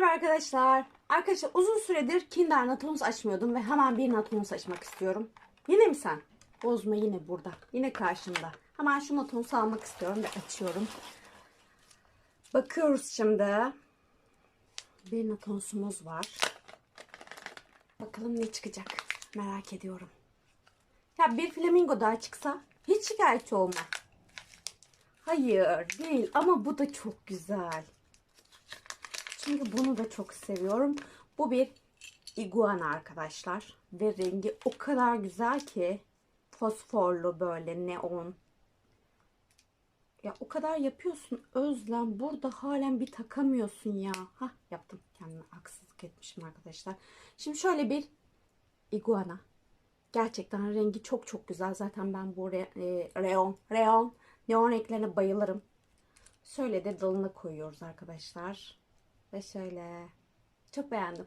Merhaba arkadaşlar. Arkadaşlar uzun süredir Kinder Natonus açmıyordum ve hemen bir Natonus açmak istiyorum. Yine mi sen? Bozma yine burada. Yine karşımda. Hemen şu Natonus'u almak istiyorum ve açıyorum. Bakıyoruz şimdi. Bir Natonus'umuz var. Bakalım ne çıkacak. Merak ediyorum. Ya bir flamingo daha çıksa hiç şikayetçi olmam. Hayır değil ama bu da çok güzel. Çünkü bunu da çok seviyorum. Bu bir iguana arkadaşlar. Ve rengi o kadar güzel ki. Fosforlu böyle neon. Ya o kadar yapıyorsun Özlem. Burada halen bir takamıyorsun ya. Hah yaptım. Kendime haksızlık etmişim arkadaşlar. Şimdi şöyle bir iguana. Gerçekten rengi çok çok güzel. Zaten ben bu re, e, reon, reon, neon renklerine bayılırım. Şöyle de dalına koyuyoruz arkadaşlar. Ve şöyle. Çok beğendim.